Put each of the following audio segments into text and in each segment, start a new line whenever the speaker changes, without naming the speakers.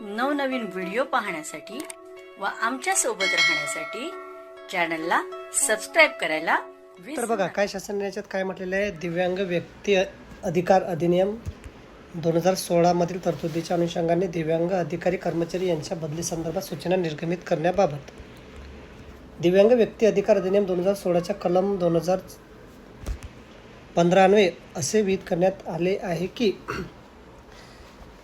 नवनवीन व्हिडिओ पाहण्यासाठी व आमच्यासोबत राहण्यासाठी चॅनलला सबस्क्राईब करायला
तर बघा काय शासन याच्यात काय म्हटलेलं आहे? दिव्यांग व्यक्ती अधिकार अधिनियम दोन हजार सोळामधील तरतुदीच्या अनुषंगाने दिव्यांग अधिकारी कर्मचारी यांच्या बदली संदर्भात सूचना निर्गमित करण्याबाबत. दिव्यांग व्यक्ती अधिकार अधिनियम दोन हजार सोळाच्या कलम दोन हजार पंधरान्वे असे विहित करण्यात आले आहे की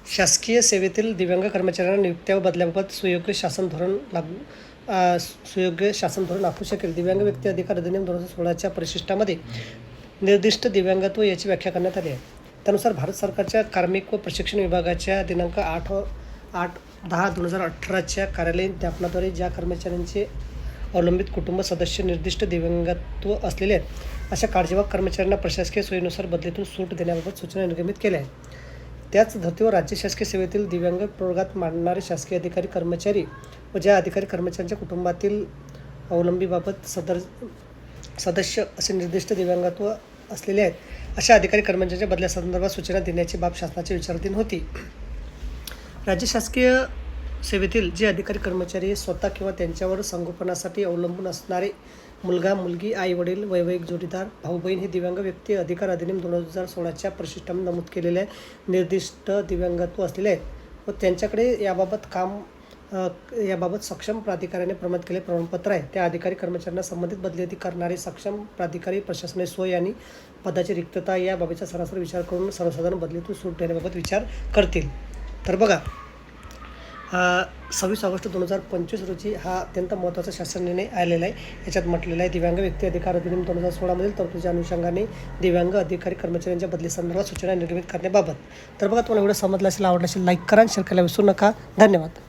शासकीय सेवेतील दिव्यांग कर्मचाऱ्यांना नियुक्त्या व बदल्याबाबत सुयोग्य शासन धोरण लागू सुयोग्य शासन धोरण आखू शकेल. दिव्यांग व्यक्ती अधिकार अधिनियम दोन हजार सोळाच्या परिशिष्टामध्ये निर्दिष्ट दिव्यांगत्व याची व्याख्या करण्यात आली आहे. त्यानुसार भारत सरकारच्या कार्मिक व प्रशिक्षण विभागाच्या दिनांक आठ आठ दहा दोन हजार अठराच्या कार्यालयीन ज्ञापनाद्वारे ज्या कर्मचाऱ्यांचे अवलंबित कुटुंब सदस्य निर्दिष्ट दिव्यांगत्व असलेले आहेत अशा काळजीवाग कर्मचाऱ्यांना प्रशासकीय सोयीनुसार बदलीतून सूट देण्याबाबत सूचना निर्गमित केल्या आहेत. त्याच धर्तीवर राज्य शासकीय सेवेतील दिव्यांग प्रवर्गात मांडणारे शासकीय अधिकारी कर्मचारी व ज्या अधिकारी कर्मचाऱ्यांच्या कुटुंबातील अवलंबीबाबत सदर सदस्य असे निर्दिष्ट दिव्यांगत्व असलेले आहेत अशा अधिकारी कर्मचाऱ्यांच्या बदल्यासंदर्भात सूचना देण्याची बाब शासनाच्या विचाराधीन होती. राज्य शासकीय सेवेतील जे अधिकारी कर्मचारी स्वतः किंवा त्यांच्यावर संगोपनासाठी अवलंबून असणारे मुलगा मुलगी आई वडील वैवाहिक जोडीदार भाऊ बहीण हे दिव्यांग व्यक्ती अधिकार अधिनियम दोन हजार सोळाच्या प्रशिष्टामध्ये नमूद केलेले निर्दिष्ट दिव्यांगत्व असलेले आहेत व त्यांच्याकडे याबाबत काम याबाबत सक्षम प्राधिकाऱ्याने प्रमाणित केले प्रमाणपत्र आहे. त्या अधिकारी कर्मचाऱ्यांना संबंधित बदली करणारे सक्षम प्राधिकारी प्रशासनाची सोय आणि पदाची रिक्तता या बाबीचा सरासरी विचार करून सर्वसाधारण बदलीतून सूट देण्याबाबत विचार करतील. तर बघा सव्वीस ऑगस्ट दोन हजार पंचवीस रोजी हा अत्यंत महत्त्वाचा शासन निर्णय आलेला आहे. याच्यात म्हटलेलं आहे दिव्यांग व्यक्ती अधिकार अधिनियम दोन हजार सोळामधील तरतुदीच्या अनुषंगाने दिव्यांग अधिकारी कर्मचाऱ्यांच्या बदली संदर्भात सूचना निर्मित करण्याबाबत. तर बघा तुम्हाला व्हिडिओ समजला असेल आवडला असेल लाईक करा शेअर करायला विसरू नका. धन्यवाद.